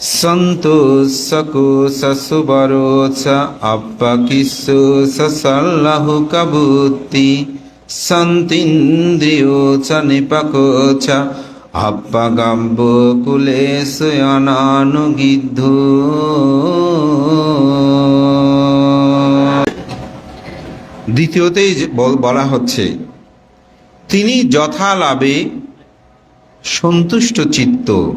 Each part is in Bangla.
সন্তোষকো সসুবরোচ আপ্পাকিসু সসল্লাহু কবুতি সন্তিন্দ্রিয় চ নিপকো চ আপ্পাগাব্য কুলে সুয়নানুগিদ্ধ দ্বিতীয়তেই যে বল- বলা হচ্ছে, তিনি যথালাভে সন্তুষ্ট চিত্ত।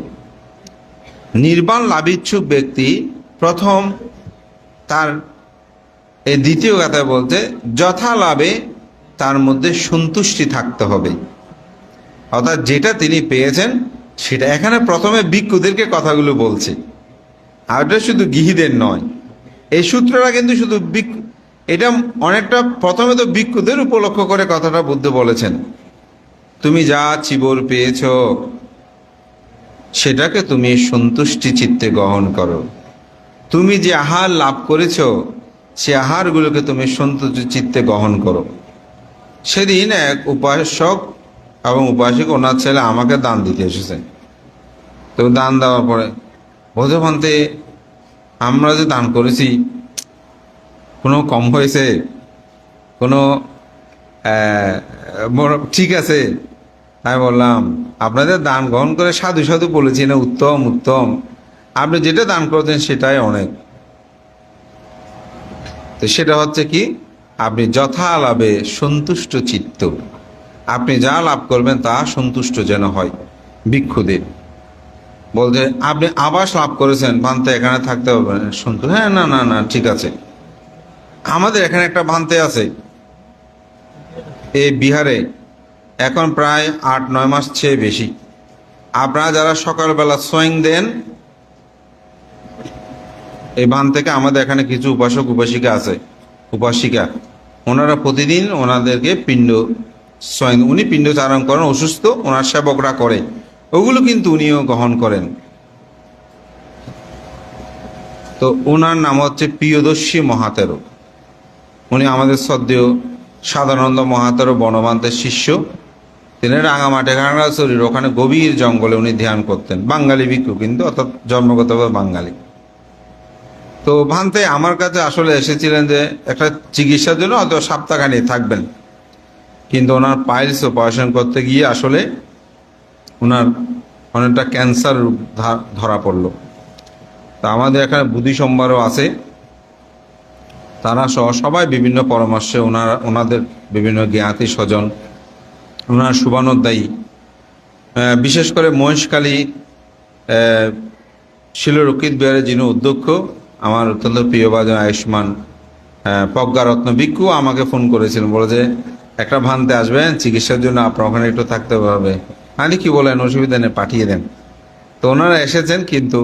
নির্বাণ লাভিচ্ছুক ব্যক্তি প্রথম তার এই দ্বিতীয় কথায় বলতে যথালাভে তার মধ্যে সন্তুষ্টি থাকতে হবে। অর্থাৎ যেটা তিনি পেয়েছেন, সেটা এখানে প্রথমে ভিক্ষুদেরকে কথাগুলো বলছে। আর এটা শুধু গৃহীদের নয়। এই সূত্রটা কিন্তু শুধু ভিক্ষু, এটা অনেকটা প্রথমে তো ভিক্ষুদের উপলক্ষ করে কথাটা বুদ্ধ বলেছেন। তুমি যা চিবর পেয়েছ সেটাকে তুমি সন্তুষ্টি চিত্তে গ্রহণ করো। তুমি যে আহার লাভ করেছ, সে আহারগুলোকে তুমি সন্তুষ্টি চিত্তে গ্রহণ করো। সেদিন এক উপাসক এবং উপাসক ওনার ছেলে আমাকে দান দিতে এসেছে। তো দান দেওয়ার পরে বোধবান্তে আমরা যে দান করেছি, কোনো কম হয়েছে? কোনো ঠিক আছে? আমি বললাম, আপনাদের দান গ্রহণ করে সাধু সাধু বলেছি না উত্তম উত্তম। আপনি যেটা দান করেছেন সেটাই অনেক। তো সেটা হচ্ছে কি, আপনি যথা লাভে সন্তুষ্ট চিত্ত। আপনি যা লাভ করবেন তা সন্তুষ্ট যেন হয়, ভিক্ষুদের। বলতে আপনি আবাস লাভ করেছেন ভান্তে এখানে থাকতে হবে। না। সন্তু হ্যাঁ না না না, ঠিক আছে। আমাদের এখানে একটা ভান্তে আছে। এই বিহারে এখন প্রায় আট, নয় মাস চেয়ে বেশি। আপনারা যারা সকালবেলা সোয়িং দেন, এই বান থেকে আমাদের এখানে কিছু উপাসক, উপাসিকা আছে, উপাসিকা। ওনারা প্রতিদিন ওনাদেরকে পিণ্ড স্বয়ং উনি পিণ্ড চারণ করেন, অসুস্থ, ওনার সেবকরা করে। ওগুলো কিন্তু উনিও গ্রহণ করেন। তো ওনার নাম হচ্ছে প্রিয়দর্শী মহাতেরো উনি আমাদের সদ্যেয় সাধারণত মহাতেরো বনবান্তের শিষ্য। তিনি রাঙামাটে খাগড়াছড়ির ওখানে গভীর জঙ্গলে উনি ধ্যান করতেন। বাঙালি ভিক্ষু কিন্তু, অর্থাৎ জন্মগতভাবে বাঙালি। তো ভান্তে আমার কাছে আসলে এসেছিলেন যে একটা চিকিৎসার জন্য হয়তো সপ্তাহখানি থাকবেন। কিন্তু ওনার পাইলস অপারেশন করতে গিয়ে আসলে ওনার অনেকটা ক্যান্সার ধরা পড়ল। তা আমাদের এখানে বুদ্ধি সোমবারও আছে। তারা সহ সবাই বিভিন্ন পরামর্শে ওনার, ওনাদের বিভিন্ন জ্ঞাতি স্বজন ওনার শুভানোদ্দায়ী বিশেষ করে মহেশখালী আহ, শিলরক্ষিত বিহারের যিনি অধ্যক্ষ আমার অত্যন্ত প্রিয় বাজন আয়ুষ্মান প্রজ্ঞারত্ন ভিক্ষু আমাকে ফোন করেছিলেন বলে যে একটা ভান্তে আসবেন চিকিৎসার জন্য আপনার ওখানে একটু থাকতে হবে। আমি কি বলেন অসুবিধা নেই পাঠিয়ে দেন। তো ওনারা এসেছেন কিন্তু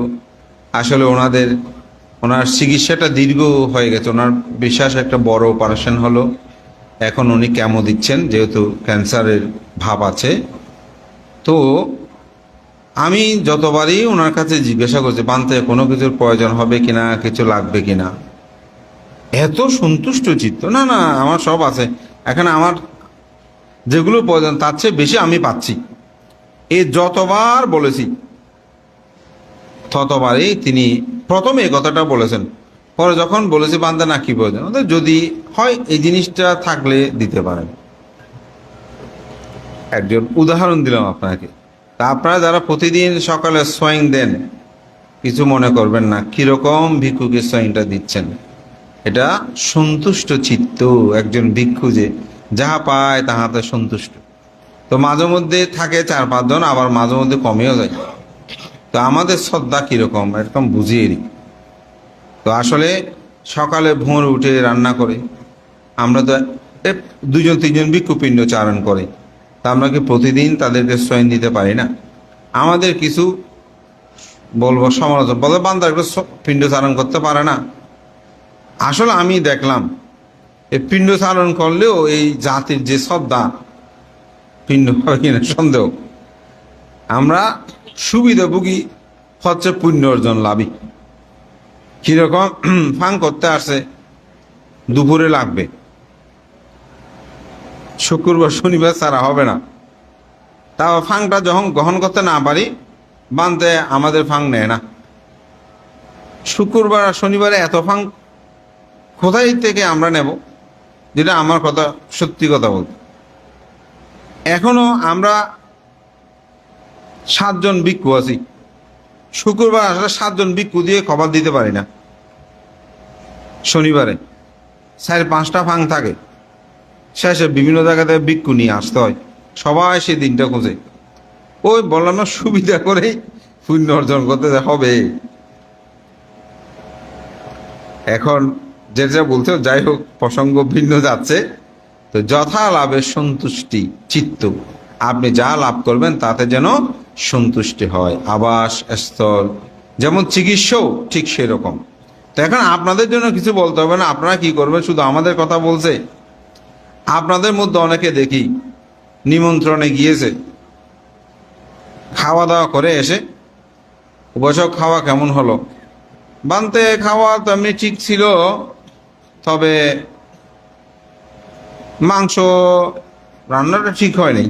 আসলে ওনাদের ওনার চিকিৎসাটা দীর্ঘ হয়ে গেছে ওনার বিশ্বাস একটা বড় অপারেশন হলো। এখন উনি কেমো দিচ্ছেন, যেহেতু ক্যান্সারের ভাব আছে। তো আমি যতবারই ওনার কাছে জিজ্ঞাসা করছি, বানতে, কোনো কিছুর প্রয়োজন হবে কিনা কিছু লাগবে কিনা এত সন্তুষ্ট চিত্ত। না না, আমার সব আছে। এখানে আমার যেগুলো প্রয়োজন, তার চেয়ে বেশি আমি পাচ্ছি। এ যতবার বলেছি, ততবারই তিনি প্রথমে এই কথাটা বলেছেন। পরে যখন বলেছে, বান্দা না কি প্রয়োজন? যদি হয়, এই জিনিসটা থাকলে দিতে পারেন। একজন উদাহরণ দিলাম আপনাকে। তা আপনারা যারা প্রতিদিন সকালে সোয়িং দেন, কিছু মনে করবেন না, কীরকম ভিক্ষুকে সোয়িংটা দিচ্ছেন। এটা সন্তুষ্ট চিত্ত, একজন ভিক্ষু যে যাহা পায় তাহাতে সন্তুষ্ট। তো মাঝে মধ্যে থাকে চার পাঁচজন, আবার মাঝে মধ্যে কমেও যায়। তো আমাদের শ্রদ্ধা কীরকম এরকম বুঝিয়ে দিই। তো আসলে সকালে ভোর উঠে রান্না করে, আমরা তো দুজন তিনজন ভিক্ষুপিণ্ড চারণ করে, তা আমরা কি প্রতিদিন তাদেরকে সয়ন দিতে পারি না? আমাদের কিছু বলব সমালোচনা বলে বান্দার পিণ্ড চারণ করতে পারে না। আসলে আমি দেখলাম এই পিণ্ড চারণ করলেও এই জাতির যে শ্রদ্ধা, পিণ্ড হবে কিনা সন্দেহ। আমরা সুবিধাভোগী হচ্ছে পুণ্য অর্জন লাভই কীরকম ফাং করতে আসে, দুপুরে লাগবে। শুক্রবার, শনিবার ছাড়া হবে না। তা ফাংটা যখন গ্রহণ করতে না পারি, বানতে আমাদের ফাং নেয় না। শুক্রবার আর শনিবারে এত ফাং কোথায় থেকে আমরা নেব, যেটা আমার কথা, সত্যি কথা বলতে। এখনও আমরা সাতজন ভিক্ষু আছি। শুক্রবার আসলে সাতজন ভিক্ষু দিয়ে খবর দিতে পারি না। শনিবারে চার পাঁচটা ফাং থাকে। শেষে বিভিন্ন জায়গাতে ভিক্ষু নিয়ে আসতে হয়। সবাই সেই দিনটা খোঁজে। ওই বললাম না, সুবিধা করেই পুণ্য অর্জন করতে হবে। এখন যে যা বলতে যাই হোক, প্রসঙ্গ ভিন্ন যাচ্ছে। তো যথা লাভের সন্তুষ্টি, চিত্ত। আপনি যা লাভ করবেন, তাতে যেন সন্তুষ্টি হয় আবাস স্থল যেমন চিকিৎসাও ঠিক সেরকম। তো এখন আপনাদের জন্য কিছু বলতে হবে না, আপনারা কি করবেন? শুধু আমাদের কথা বলছে। আপনাদের মধ্যে অনেকে দেখি নিমন্ত্রণে গিয়েছে। খাওয়া দাওয়া করে এসে বসক খাওয়া কেমন হলো? বানতে খাওয়া তো এমনি ঠিক ছিল, তবে মাংস রান্নাটা ঠিক হয়নি।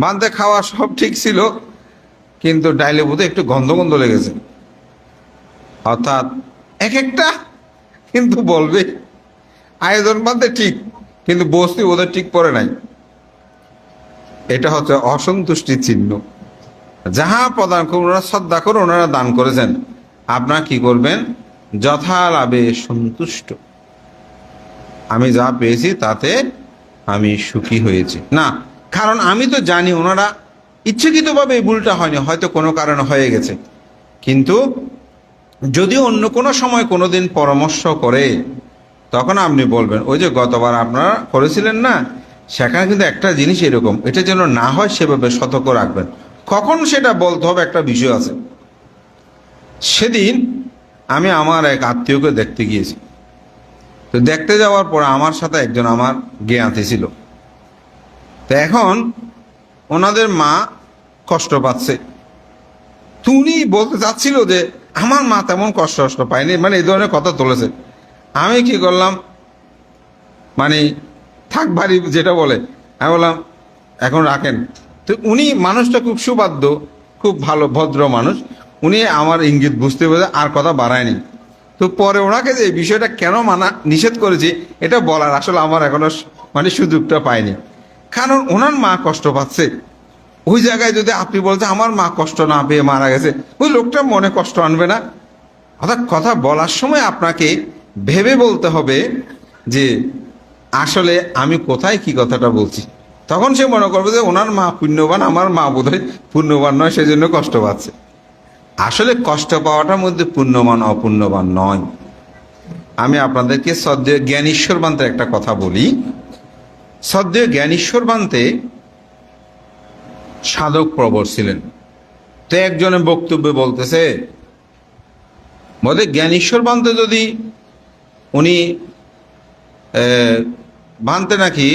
বানতে খাওয়া সব ঠিক ছিল, কিন্তু ডাইলে বোধহয় একটু গন্ধ গন্ধ লেগেছে। অর্থাৎ এক একটা কিন্তু বলবে, আয়োজন বানতে ঠিক, কিন্তু বস্তি ওদের ঠিক পড়ে নাই। এটা হচ্ছে অসন্তুষ্টির চিহ্ন। যাহা প্রদান করুন, ওনারা শ্রদ্ধা করে ওনারা দান করেছেন। আপনারা কি করবেন? যথা লাভে সন্তুষ্ট। আমি যা পেয়েছি, তাতে আমি সুখী হয়েছি। না কারণ আমি তো জানি ওনারা ইচ্ছাকৃতভাবে এই ভুলটা হয়নি, হয়তো কোনো কারণে হয়ে গেছে। কিন্তু যদি অন্য কোনো সময় কোনো দিন পরামর্শ করে, তখন আপনি বলবেন, ওই যে গতবার আপনারা করেছিলেন না, সেখানে কিন্তু একটা জিনিস এরকম, এটা যেন না হয় সেভাবে সতর্ক রাখবেন। কখন সেটা বলতে হবে একটা বিষয় আছে। সেদিন আমি আমার এক আত্মীয়কে দেখতে গিয়েছি। তো দেখতে যাওয়ার পর আমার সাথে একজন আমার জ্ঞাতি ছিল। তো এখন ওনাদের মা কষ্ট পাচ্ছে। তুমি বলতে চাচ্ছিল যে, আমার মা তেমন কষ্ট কষ্ট পায়নি। মানে এই ধরনের কথা তুলেছে। আমি কি করলাম? মানে থাক ভারী যেটা বলে। আমি বললাম, এখন রাখেন। তো উনি মানুষটা খুব সুবাদ্য, খুব ভালো, ভদ্র মানুষ। উনি আমার ইঙ্গিত বুঝতে পেরে আর কথা বাড়ায়নি। তো পরে ওনাকে যে বিষয়টা কেন মানা নিষেধ করেছি, এটা বলার আসলে আমার এখনও মানে সুযোগটা পাইনি। কারণ ওনার মা কষ্ট পাচ্ছে। ওই জায়গায় যদি আপনি বলতে আমার মা কষ্ট না পেয়ে মারা গেছে, ওই লোকটা মনে কষ্ট আনবে না। অর্থাৎ কথা বলার সময় আপনাকে ভেবে বলতে হবে যে, আসলে আমি কোথায় কি কথাটা বলছি। তখন সে মনে করবে যে, ওনার মা পুণ্যবান, আমার মা বোধহয় পুণ্যবান নয়, সেজন্য কষ্ট পাচ্ছে। আসলে কষ্ট পাওয়াটার মধ্যে পুণ্যবান, অপুণ্যবান নয়। আমি আপনাদেরকে সদ্য জ্ঞানীশ্বর বান্তের একটা কথা বলি। সদ্য জ্ঞানেশ্বর বান্তে সাধক প্রবর ছিলেন। তো একজনের বক্তব্যে বলতেছে বলে জ্ঞানেশ্বর বান্তে যদি উনি ভানতে নাকি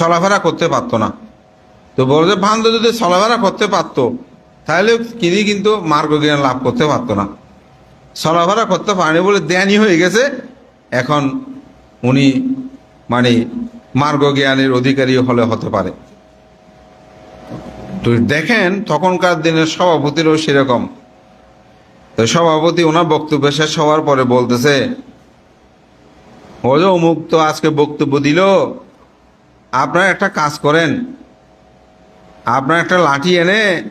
চলাফেরা করতে পারতো না। তো বলছে ভানতে যদি চলাফেরা করতে পারতো, তাহলে তিনি কিন্তু মার্গ জ্ঞান লাভ করতে পারতো না। চলাফেরা করতে পারেনি বলে জ্ঞানী হয়ে গেছে। এখন উনি মানে মার্গ জ্ঞানের অধিকারী হলে হতে পারে। তো দেখেন, তখনকার দিনের সভাপতিরও সেরকম। তো সভাপতি ওনার বক্তব্য শেষ হওয়ার পরে বলতেছে ও যে অমুক তো আজকে বক্তব্য দিল। আপনারা একটা কাজ করেন। আপনার একটা লাঠি এনে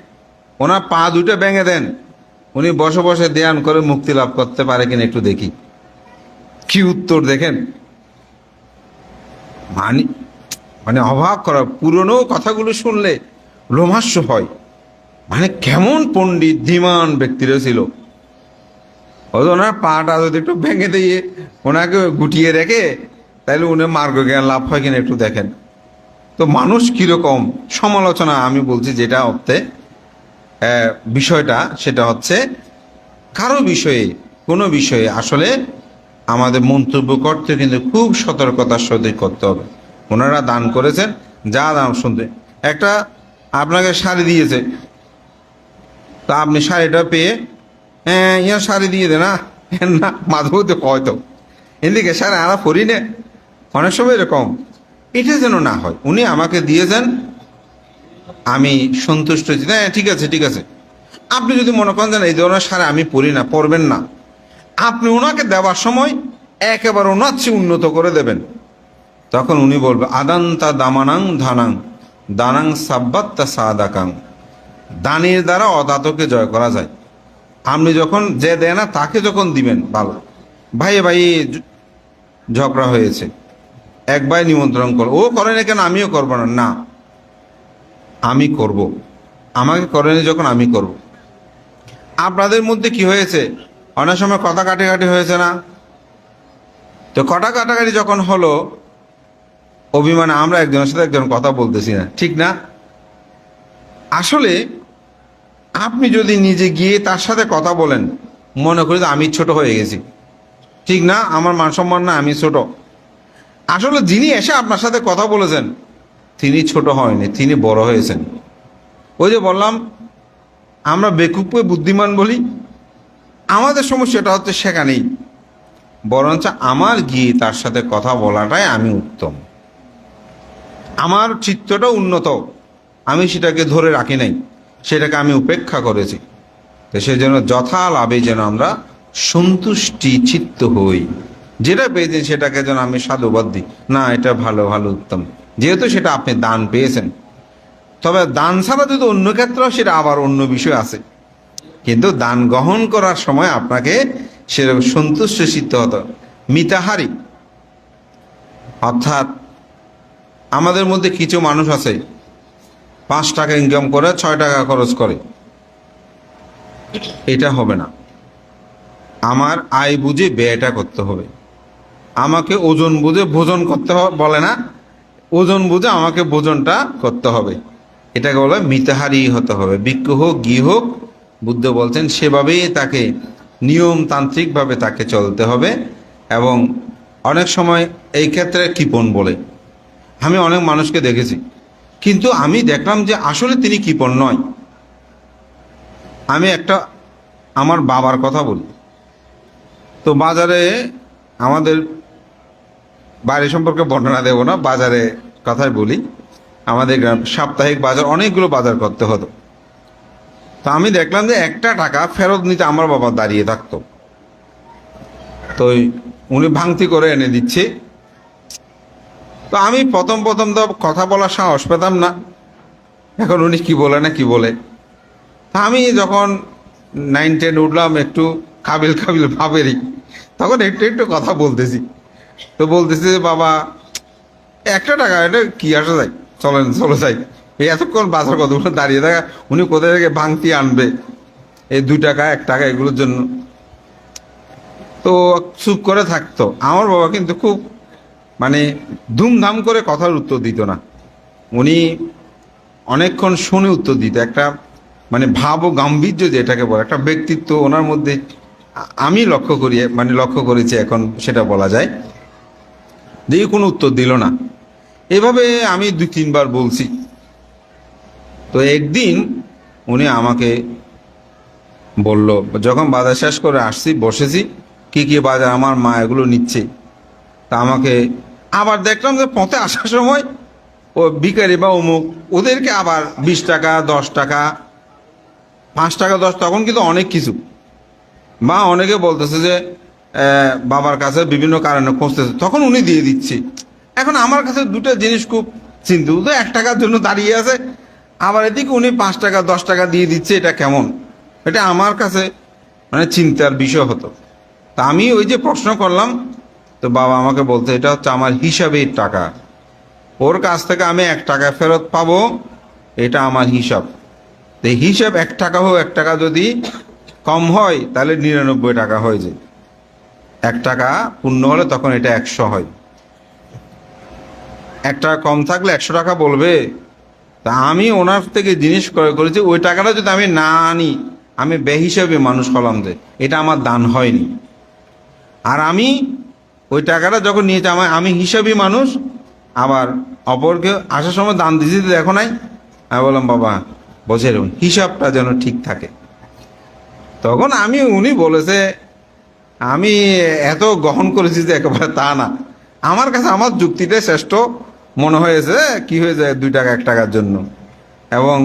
ওনার পা দুটো ভেঙে দেন। উনি বসে বসে ধ্যান করে মুক্তি লাভ করতে পারে কিনা একটু দেখি। কি উত্তর দেখেন? মানে মানে অবাক করা, পুরনো কথাগুলো শুনলে লোমাস্য হয়। মানে কেমন পণ্ডিত, ধীমান ব্যক্তিরা ছিল। ওনার পাটা যদি একটু ভেঙে দিয়ে ওনাকে গুটিয়ে রেখে, তাহলে উনি মার্গ জ্ঞান লাভ হয় কিনা একটু দেখেন। তো মানুষ কীরকম? সমালোচনা, আমি বলছি যেটা অর্থে বিষয়টা, সেটা হচ্ছে কারও বিষয়ে, কোনো বিষয়ে আসলে আমাদের মন্তব্য করতে কিন্তু খুব সতর্কতার সাথে করতে হবে। ওনারা দান করেছেন, যা দাম শুনতে। একটা আপনাকে শাড়ি দিয়েছে। তা আপনি শাড়িটা পেয়ে হ্যাঁ ইয়া শাড়ি দিয়ে দে না না, মাঝে হয়তো এদিকে শাড়ি আনা পরি নে। অনেক সময় এরকম। এটা যেন না হয়। উনি আমাকে দিয়েছেন, আমি সন্তুষ্ট হয়েছি। হ্যাঁ ঠিক আছে ঠিক আছে। আপনি যদি মনে করেন এই ধরনের সারে আমি পড়ি না পড়বেন না। আপনি ওনাকে দেওয়ার সময় একেবারে ওনার চেয়ে উন্নত করে দেবেন। তখন উনি বলবে, আদান্তা দামানাং ধানাং, দানাং সাব্বাত্তা সাদাকাং। দানের দ্বারা অদাতকে জয় করা যায়। আপনি যখন যে দেয় না, তাকে যখন দিবেন, ভালো। ভাই ভাই ঝগড়া হয়েছে। এক ভাই নিমন্ত্রণ কর ও করে না কেন? আমিও করব না। না, আমি করব। আমাকে করেনি যখন আমি করব। আপনাদের মধ্যে কি হয়েছে? অনেক সময় কথা কাটাকাটি হয়েছে না। তো কটা কাটাকাটি যখন হলো, অভিমানে আমরা একজনের সাথে একজন কথা বলতেছি না, ঠিক না? আসলে আপনি যদি নিজে গিয়ে তার সাথে কথা বলেন, মনে করি আমি ছোট হয়ে গেছি। ঠিক না? আমার মান সম্মান না, আমি ছোট। আসলে যিনি এসে আপনার সাথে কথা বলেছেন, তিনি ছোট হয়নি, তিনি বড় হয়েছেন। ওই যে বললাম, আমরা বেকুপে বুদ্ধিমান বলি আমাদের সমস্যাটা হচ্ছে সেখানেই। বরঞ্চ আমার গিয়ে তার সাথে কথা বলাটাই আমি উত্তম। আমার চিত্তটা উন্নত। আমি সেটাকে ধরে রাখি নাই। সেটাকে আমি উপেক্ষা করেছি। তো সেই জন্য যথা লাভে যেন আমরা সন্তুষ্টি চিত্ত হই। যেটা পেয়েছেন সেটাকে যেন আমি সাধুবাদ দিই। না, এটা ভালো ভালো, উত্তম। যেহেতু সেটা আপনি দান পেয়েছেন। তবে দান ছাড়া যদি অন্য ক্ষেত্রেও সেটা আবার অন্য বিষয় আছে। কিন্তু দান গ্রহণ করার সময় আপনাকে সেরকম সন্তুষ্ট চিত্ত হতো মিতাহারি। অর্থাৎ আমাদের মধ্যে কিছু মানুষ আছে, পাঁচ টাকা ইনকাম করে, ছয় টাকা খরচ করে। এটা হবে না। আমার আয় বুঝে ব্যয়টা করতে হবে। আমাকে ওজন বুঝে ভোজন করতে বলে না। ওজন বুঝে আমাকে ভোজনটা করতে হবে। এটাকে বলে মিতাহারি হতে হবে। বিজ্ঞ হোক গি হোক বুদ্ধ বলছেন, সেভাবেই তাকে নিয়মতান্ত্রিকভাবে তাকে চলতে হবে এবং অনেক সময় এই ক্ষেত্রে কৃপণ বলে। আমি অনেক মানুষকে দেখেছি, কিন্তু আমি দেখলাম যে আসলে তিনি কৃপণ নয়। আমি একটা আমার বাবার কথা বলি। তো বাজারে আমাদের বাড়ি সম্পর্কে বর্ণনা দেব না বাজারে কথাই বলি। আমাদের গ্রাম সাপ্তাহিক বাজার, অনেকগুলো বাজার করতে হতো। তো আমি দেখলাম যে একটা টাকা ফেরত নিতে আমার বাবা দাঁড়িয়ে থাকতো। তো উনি ভাঙতি করে এনে দিচ্ছে। তো আমি প্রথম প্রথম তো কথা বলার সাহস পেতাম না। এখন উনি কি বলে না কি বলে। তা আমি যখন নাইন টেন উঠলাম একটু কাবিল কাবিল ভাবেরই, তখন একটু একটু কথা বলতেছি। তো বলতেছি যে, বাবা, একটা টাকা, এটা কি আসা যায়? চলেন, চলে যাই। এই এতক্ষণ বাজার কতগুলো দাঁড়িয়ে থাকা, উনি কোথায় থেকে ভাঙতি আনবে? এই দুই টাকা, এক টাকা এগুলোর জন্য। তো চুপ করে থাকতো। আমার বাবা কিন্তু খুব মানে ধুমধাম করে কথার উত্তর দিত না। উনি অনেকক্ষণ শুনে উত্তর দিত। একটা মানে ভাব ও গাম্ভীর্য যেটাকে বলে, একটা ব্যক্তিত্ব ওনার মধ্যে আমি লক্ষ্য করি মানে লক্ষ্য করেছি এখন সেটা বলা যায়। দিয়ে কোনো উত্তর দিল না। এভাবে আমি দুই তিনবার বলছি। তো একদিন উনি আমাকে বলল, যখন বাজার শেষ করে আসছি, বসেছি, কি কি বাজার আমার মা এগুলো নিচ্ছে। তা আমাকে আবার দেখলাম যে পথে আসার সময় ও ভিখারি বা অমুক, ওদেরকে আবার বিশ টাকা, দশ টাকা, পাঁচ টাকা, দশ তখন কিন্তু অনেক কিছু। মা অনেকে বলতেছে যে বাবার কাছে বিভিন্ন কারণে খুঁজতেছে। তখন উনি দিয়ে দিচ্ছে। এখন আমার কাছে দুটো জিনিস খুব চিন্তা তো এক টাকার জন্য দাঁড়িয়ে আছে আবার এদিকে উনি পাঁচ টাকা, দশ টাকা দিয়ে দিচ্ছে, এটা কেমন? এটা আমার কাছে মানে চিন্তার বিষয় হতো। তা আমি ওই যে প্রশ্ন করলাম, তো বাবা আমাকে বলতে এটা হচ্ছে আমার হিসাবের টাকা। ওর কাছ থেকে আমি এক টাকা ফেরত পাবো, এটা আমার হিসাব। তো হিসাব এক টাকা হোক, এক টাকা যদি কম হয়, তাহলে নিরানব্বই টাকা হয়ে যায়। এক টাকা পূর্ণ হলে তখন এটা একশো হয়। এক টাকা কম থাকলে একশো টাকা বলবে? তা আমি ওনার থেকে জিনিস ক্রয় করেছি, ওই টাকাটা যদি আমি না আনি, আমি বে হিসাবে মানুষ হলাম যে, এটা আমার দান হয়নি। আর আমি ওই টাকাটা যখন নিয়েছি, আমার আমি হিসাবই মানুষ, আবার অপরকে আসার সময় দান দিয়েছি, তো দেখো নাই? আমি বললাম, বাবা, বসে এরকম হিসাবটা যেন ঠিক থাকে। তখন আমি, উনি বলেছে, আমি এত গ্রহণ করেছি যে একেবারে তা না। আমার কাছে আমার যুক্তিটাই শ্রেষ্ঠ মনে হয়েছে কি হয়ে যায় দুই টাকা, এক টাকার জন্য? এবং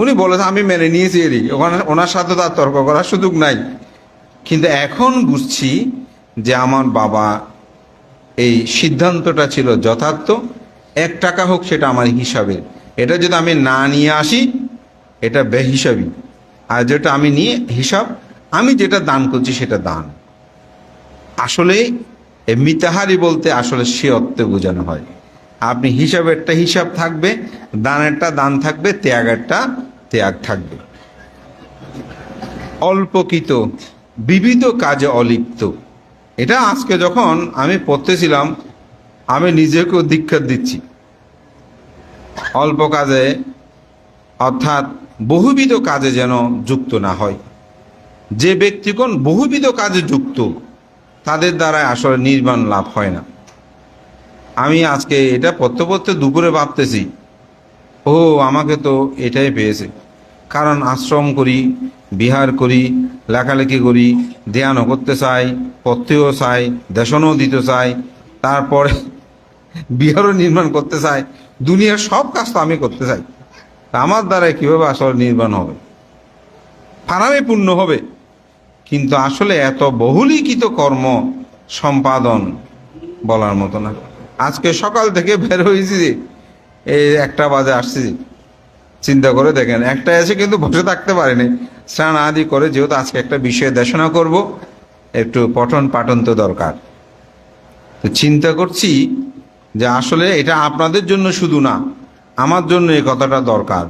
উনি বলেছে, আমি মেনে নিয়েছি এরই। ওখানে ওনার সাথে তার তর্ক করার সুযোগ নাই। কিন্তু এখন বুঝছি যে আমার বাবা এই সিদ্ধান্তটা ছিল যথার্থ, এক টাকা হোক সেটা আমার হিসাবে এটা যদি আমি না নিয়ে আসি, এটা বেহিসাবি। আর যেটা আমি নিয়ে, হিসাব, আমি যেটা দান করছি সেটা দান। আসলে মিতাহারি বলতে আসলে সে অর্থে বোঝানো হয়। আপনি হিসাবেরটা হিসাব থাকবে, দানেরটা দান থাকবে, ত্যাগেরটা ত্যাগ থাকবে। অল্পকিত, বিবিধ কাজে অলিপ্ত। এটা আজকে যখন আমি পড়তেছিলাম, আমি নিজেকেও দীক্ষা দিচ্ছি। অল্প কাজে, অর্থাৎ বহুবিধ কাজে যেন যুক্ত না হয়। যে ব্যক্তিগণ বহুবিধ কাজে যুক্ত, তাদের দ্বারা আসলে নির্মাণ লাভ হয় না। আমি আজকে এটা পড়তে পড়তে দুপুরে ভাবতেছি ও আমাকে তো এটাই পেয়েছে। কারণ আশ্রম করি, বিহার করি, লেখালেখি করি, ধ্যানও করতে চাই পড়তেও চাই, দেশনও দিতে চাই, তারপরে বিহারও নির্মাণ করতে চাই, দুনিয়ার সব কাজ তো আমি করতে চাই। আমার দ্বারা কীভাবে আসলে নির্মাণ হবে? ফারামে পূর্ণ হবে। কিন্তু আসলে এত বহুলীকৃত কর্ম সম্পাদন বলার মতো না। আজকে সকাল থেকে বের হয়েছি। এই একটা বাজে আসছি। চিন্তা করে দেখেন, একটা এসে কিন্তু বসে থাকতে পারেনি। স্নান আদি করে যেহেতু আজকে একটা বিষয়ে দেশনা করব, একটু পঠন পাঠন তো দরকার। তো চিন্তা করছি যে আসলে এটা আপনাদের জন্য শুধু না, আমার জন্য এই কথাটা দরকার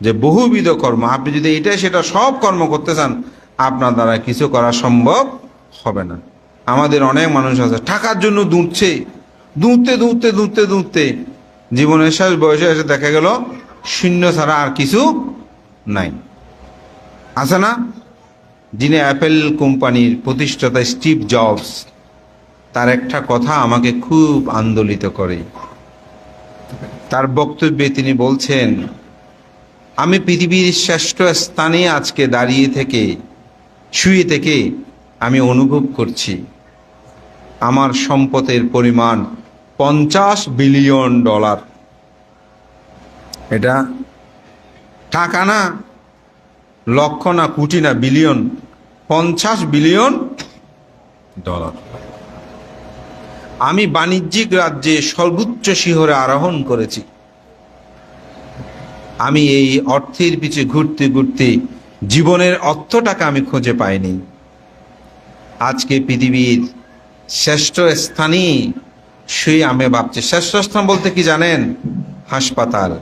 যে বহুবিধ কর্ম, আপনি যদি এটা সেটা সব কর্ম করতে চান, আপনার দ্বারা কিছু করা সম্ভব হবে না। আমাদের অনেক মানুষ আছে, টাকার জন্য দুঁতছে দুঁততে দুঁততে দুঁততে দুঁততে জীবনের শেষ বয়সে এসে দেখা গেল, শূন্য ছাড়া আর কিছু নাই। আছে না? যিনি অ্যাপেল কোম্পানির প্রতিষ্ঠাতা স্টিভ জবস, তার একটা কথা আমাকে খুব আন্দোলিত করে। তার বক্তব্যে তিনি বলছেন, আমি পৃথিবীর শ্রেষ্ঠ স্থানে আজকে দাঁড়িয়ে থেকে, শুয়ে থেকে আমি অনুভব করছি। আমার সম্পদের পরিমাণ পঞ্চাশ বিলিয়ন ডলার। এটা টাকা না, লক্ষ না কোটি না বিলিয়ন, পঞ্চাশ বিলিয়ন ডলার। আমি বাণিজ্যিক রাজ্যে সর্বোচ্চ শিহরে আরোহণ করেছি। আমি এই অর্থের পিছে ঘুরতে ঘুরতে জীবনের অর্থটাকে আমি খুঁজে পাইনি। আজকে পৃথিবীর শ্রেষ্ঠ স্থানই শুয়ে আমি ভাবছি। শ্রেষ্ঠ স্থান বলতে কি জানেন? হাসপাতাল।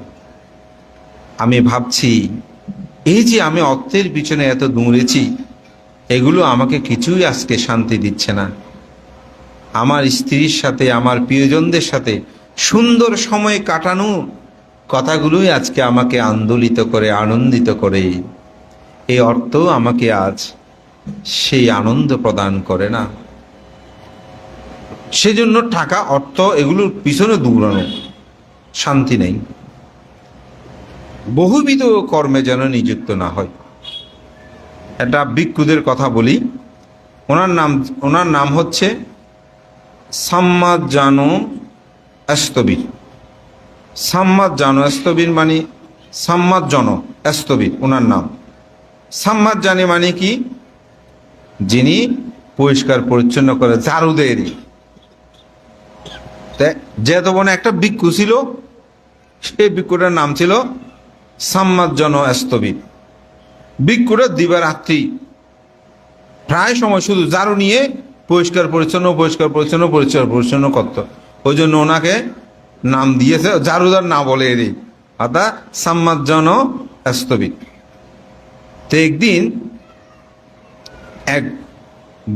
আমি ভাবছি, এই যে আমি অর্থের পিছনে এত দৌড়েছি, এগুলো আমাকে কিছুই আজকে শান্তি দিচ্ছে না। আমার স্ত্রীর সাথে, আমার প্রিয়জনদের সাথে সুন্দর সময় কাটানো কথাগুলোই আজকে আমাকে আন্দোলিত করে, আনন্দিত করে। এই অর্থ আমাকে আজ সেই আনন্দ প্রদান করে না। সেজন্য টাকা, অর্থ এগুলোর পিছনে দৌড়ানো শান্তি নেই। বহুবিধ কর্মে যেন নিযুক্ত না হয়। একটা ভিক্ষুদের কথা বলি। ওনার নাম ওনার নাম হচ্ছে সাম্মাদ জানো এস্তবির। সাম্মাদ জানো এস্তবির মানে সাম্মাদ জন এস্তবির, ওনার নাম। সাম্মাদ জানি মানে কি? যিনি পরিষ্কার পরিচ্ছন্ন করে ঝাড়ু বনে একটা ভিক্ষু ছিল, সেই ভিক্ষুটার নাম ছিল সাম্মাদ জন এস্তবির ভিক্ষুটা দিবারাত্রি প্রায় সময় শুধু জারু নিয়ে পরিষ্কার পরিচ্ছন্ন পরিষ্কার পরিচ্ছন্ন পরিষ্কার পরিচ্ছন্ন করত। ওই জন্য ওনাকে নাম দিয়েছে জারুদার না বলে এরই অর্থাৎ সাম্মাজ্জন স্তবিক তো একদিন এক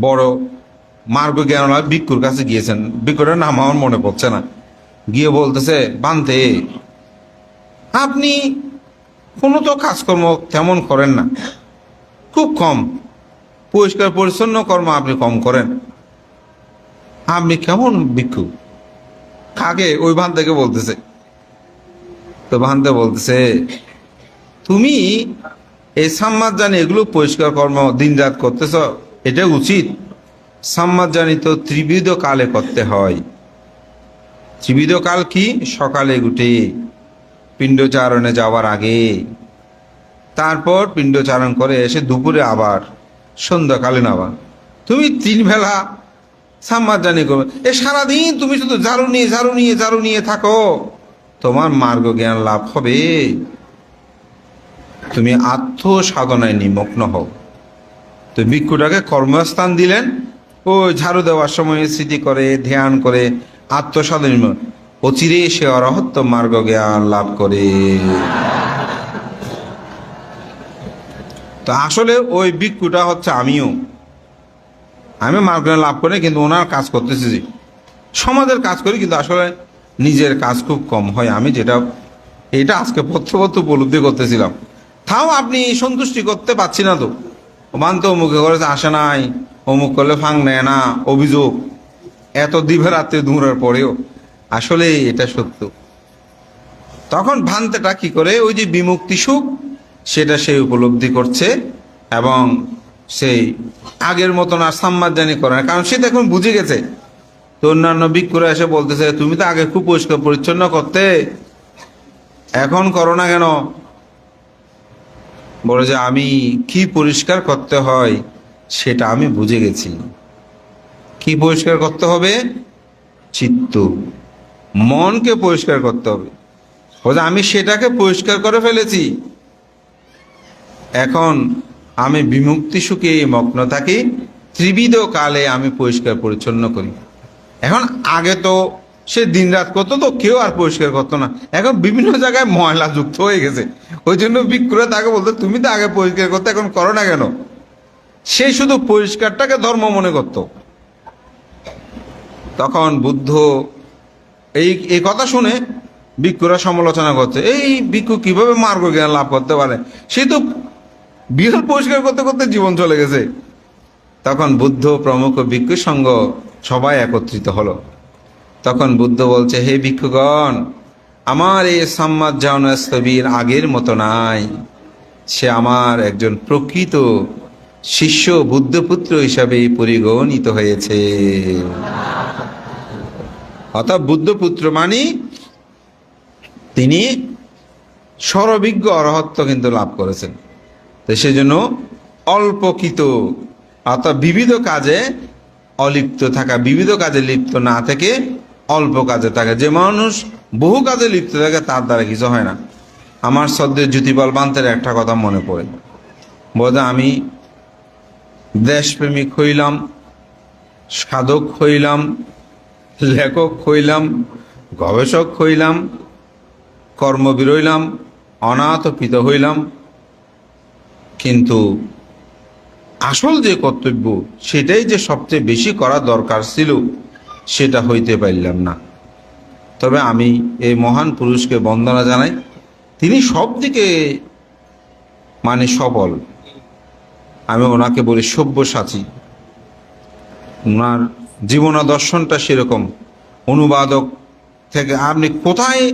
বড় মার্গ জ্ঞানলা ভিক্ষুর কাছে গিয়েছেন। ভিক্ষুরের নাম আমার মনে পড়ছে না। গিয়ে বলতেছে, বানতে, আপনি কোনো তো কাজকর্ম তেমন করেন না। খুব কম। পরিষ্কার, পরিচ্ছন্ন কর্ম আপনি কম করেন। আপনি কেমন ভিক্ষু? কাকে? ওই ভান থেকে বলতেছে। তো ভানতে বলতেছে, তুমি এই সাম্মাদ জানি এগুলো পরিষ্কার কর্ম দিন রাত করতেছ, এটা উচিত? সাম্মাদ জানি ত্রিবিধ কালে করতে হয়। ত্রিবিধ কাল কি? সকালে উঠে পিণ্ডচারণে যাওয়ার আগে। তারপর পিণ্ডচারণ করে এসে দুপুরে আবার সন্ধ্যাকালীন আবার তুমি তিন বেলা সাম্মাজানি করবে। এ সারাদিন তুমি শুধু ঝাড়ু নিয়ে ঝাড়ু নিয়ে ঝাড়ু নিয়ে থাকো। তোমার মার্গ জ্ঞান লাভ হবে। তুমি আত্ম সাধনায় নিমগ্ন হও। তো ভিক্ষুটাকে কর্মস্থান দিলেন। ও ঝাড়ু দেওয়ার সময় স্মৃতি করে, ধ্যান করে আত্মসাধন অচিরে সে অরহত্য মার্গ জ্ঞান লাভ করে। তো আসলে ওই বিক্ষুটা হচ্ছে আমিও। আমি মার্গ লাভ করে কিন্তু ওনার কাজ করতেছি যে, সমাজের কাজ করি কিন্তু আসলে নিজের কাজ খুব কম হয়। আমি যেটা, এটা আজকে পত্র পত্র উপলব্ধি করতেছিলাম। তাও আপনি সন্তুষ্টি করতে পারছি না তো। ওমান মুখে করেছে আসে নাই। অমুক করলে ফাং নেয় না, অভিযোগ। এত দিবে রাত্রে দূরের পরেও। আসলে এটা সত্য। তখন ভান্তেটা কি করে? ওই যে বিমুক্তি সুখ, সেটা সে উপলব্ধি করছে এবং সেই আগের মতন আর সাম্মাজানি করে না। কারণ সে তো এখন বুঝে গেছে। তো অন্যান্য বিক্ষুরা এসে বলতেছে, তুমি তো আগে খুব পরিষ্কার পরিচ্ছন্ন করতে। এখন করো না কেন? বলে যে, আমি কি পরিষ্কার করতে হয়? সেটা আমি বুঝে গেছি। কি পরিষ্কার করতে হবে? চিত্ত। মনকে পরিষ্কার করতে হবে। আমি সেটাকে পরিষ্কার করে ফেলেছি। এখন আমি বিমুক্তি সুখে মগ্ন থাকি ত্রিবিধ কালে আমি পরিষ্কার পরিচ্ছন্ন করি। এখন আগে তো সে দিনরাত করতো তো, কেউ আর পরিষ্কার করতো না। এখন বিভিন্ন জায়গায় ময়লা যুক্ত হয়ে গেছে। ওই জন্য বিক্রয় তাকে বলতো, তুমি তো আগে পরিষ্কার করতে, এখন করো না কেন? সে শুধু পরিষ্কারটাকে ধর্ম মনে করত। তখন বুদ্ধ এই এই কথা শুনে ভিক্ষুরা সমালোচনা করছে, এই ভিক্ষু কীভাবে মার্গ জ্ঞান লাভ করতে পারে? সে তো বিহার পরিষ্কার করতে করতে জীবন চলে গেছে। তখন বুদ্ধ প্রমুখ ভিক্ষু সঙ্গ সবাই একত্রিত হলো। তখন বুদ্ধ বলছে, হে ভিক্ষুগণ, আমার এই সম্মাদ জানস্তবীর আগের মতো নাই। সে আমার একজন প্রকৃত শিষ্য বুদ্ধপুত্র হিসাবে পরিগণিত হয়েছে। অর্থাৎ বুদ্ধপুত্র মানে তিনি সরবিজ্ঞ অরহত্ব কিন্তু লাভ করেছেন। তো সেজন্য অল্পকিত, অর্থাৎ বিবিধ কাজে অলিপ্ত থাকা, বিবিধ কাজে লিপ্ত না থেকে অল্প কাজে থাকে। যে মানুষ বহু কাজে লিপ্ত থাকে, তার দ্বারা কিছু হয় না। আমার সদ্যের জ্যোতিপাল বান্তের একটা কথা মনে পড়ে। বোধ আমি দেশপ্রেমিক হইলাম, সাধক হইলাম, লেখক হইলাম, গবেষক হইলাম, কর্মবীর হইলাম, অনাথ পিত হইলাম। কিন্তু আসল যে কর্তব্য, সেটাই যে সবচেয়ে বেশি করা দরকার ছিল, সেটা হইতে পারলাম না। তবে আমি এই মহান পুরুষকে বন্দনা জানাই, তিনি সব দিকে মানে সবল। আমি ওনাকে বলি সব্যসাচী। ওনার জীবনাদর্শনটা সেরকম। অনুবাদক থেকে আপনি কোথায়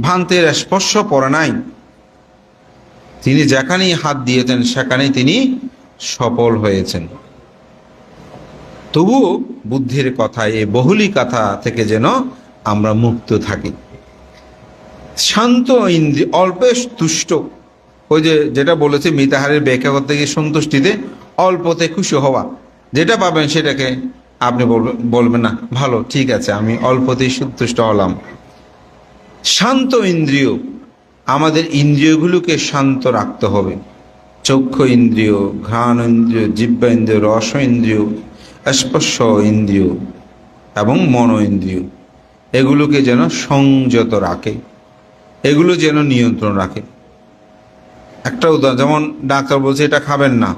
ভ্রান্তের স্পর্শ পড়ে নাই? তিনি যেখানেই হাত দিয়েছেন, সেখানেই তিনি সফল হয়েছেন। তবু বুদ্ধির কথায় এই বহুলি কথা থেকে যেন আমরা মুক্ত থাকি। শান্ত ইন্দ্রিয় অল্পে তুষ্ট। ওই যে যেটা বলেছে, মিতাহারের ব্যাখ্যা করতে গিয়ে সন্তুষ্টিতে অল্পতে খুশি হওয়া। যেটা পাবেন সেটাকে আপনি বলবেন বলবেন না, ভালো, ঠিক আছে, আমি অল্পতেই সন্তুষ্ট হলাম। শান্ত ইন্দ্রিয়, আমাদের ইন্দ্রিয়গুলোকে শান্ত রাখতে হবে। চক্ষু ইন্দ্রিয়, ঘ্রাণ ইন্দ্রিয় জিব্বা ইন্দ্রিয়, রস ইন্দ্রিয়, স্পর্শ ইন্দ্রিয় এবং মন ইন্দ্রিয়, এগুলোকে যেন সংযত রাখে, এগুলো যেন নিয়ন্ত্রণ রাখে। একটা উদাহরণ, যেমন ডাক্তার বলছে এটা খাবেন না।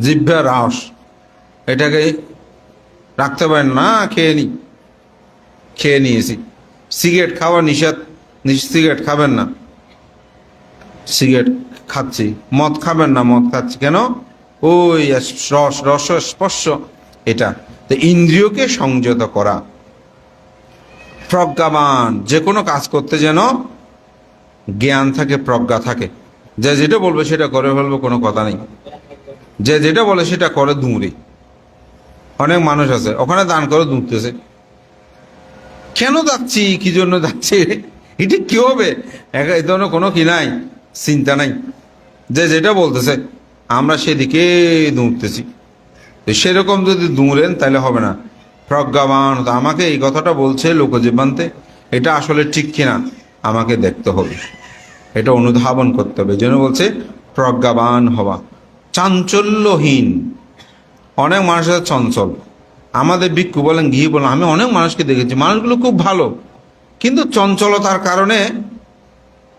জিভ্যা রস এটাকে রাখতে পারেন না, খেয়ে নি খেয়ে নিয়েছি। সিগারেট খাওয়া নিষেধ সিগারেট খাবেন না। সিগারেট খাচ্ছি। মদ খাবেন না, মদ খাচ্ছি। কেন? ওই রস রস স্পর্শ। এটা। তো ইন্দ্রিয়কে সংযত করা। প্রজ্ঞাবান। যে কোনো কাজ করতে যেন জ্ঞান থাকে, প্রজ্ঞা থাকে। যে যেটা বলবে সেটা করে ফেলব, কোনো কথা নেই। যে যেটা বলে সেটা করে দুমড়ি। অনেক মানুষ আছে, ওখানে দান করে দুমতেছে কেন যাচ্ছি? কি জন্য যাচ্ছি? এটা কি হবে? এ ধরনের কোনো কি নাই, চিন্তা নাই। যে যেটা বলতেছে, আমরা সেদিকে দৌড়তেছি সেরকম যদি দৌড়েন তাহলে হবে না। প্রজ্ঞাবান আমাকে এই কথাটা বলছে লোকজীবান্তে, এটা আসলে ঠিক কিনা, আমাকে দেখতে হবে। এটা অনুধাবন করতে হবে। যেন বলছে, প্রজ্ঞাবান হওয়া। চাঞ্চল্যহীন। অনেক মানুষ আছে চঞ্চল। আমাদের ভিক্ষু বলেন, ঘি বলেন, আমি অনেক মানুষকে দেখেছি। মানুষগুলো খুব ভালো। কিন্তু চঞ্চলতার কারণে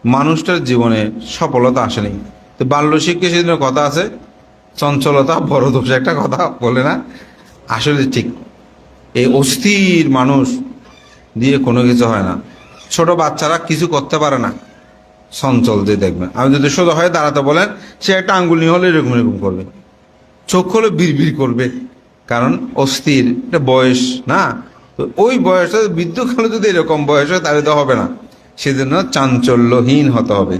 মানুষটার জীবনে সফলতা আসেনি। তো বাল্য শিক্ষা সেদিনের কথা আছে। চঞ্চলতা বড় দোষ, একটা কথা বলে না। আসলে ঠিক, এই অস্থির মানুষ দিয়ে কোনো কিছু হয় না। ছোট বাচ্চারা কিছু করতে পারে না। চঞ্চল দিয়ে দেখবেন। আমি যদি সোজা হয়ে দাঁড়াতে বলেন, সে একটা আঙ্গুল নিয়ে হলে এরকম এরকম করবে। চোখ হলে বিড় করবে, কারণ অস্থির, এটা বয়স, না? তো ওই বয়সে বৃদ্ধকালে যদি এরকম বয়স হয়, তাহলে তো হবে না। সেজন্য চাঞ্চল্যহীন হতে হবে।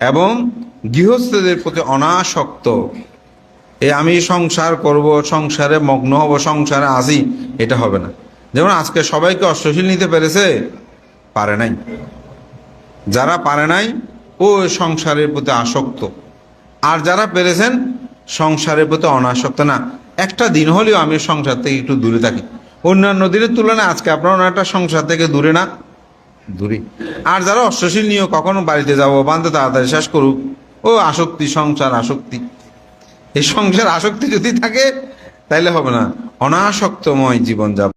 এবং গৃহস্থদের প্রতি অনাসক্ত। এ আমি সংসার করব, সংসারে মগ্ন হব, সংসারে আসি, এটা হবে না। যেমন আজকে সবাইকে অশ্বশীল নিতে পেরেছে, পারে নাই। যারা পারে নাই, ও সংসারের প্রতি আসক্ত। আর যারা পেরেছেন, সংসারের প্রতি অনাসক্ত না। একটা দিন হলেও আমি সংসার থেকে একটু দূরে থাকি। অন্যান্য দিনের তুলনায় আজকে আপনার একটা সংসার থেকে দূরে না, দূরে। আর যারা অশ্বশীল নিয়ে কখনো বাড়িতে যাব বান্ধে তাড়াতাড়ি শেষ করুক, ও আসক্তি, সংসার আসক্তি। এই সংসার আসক্তি যদি থাকে, তাইলে হবে না। অনাসক্তময় জীবন যাপন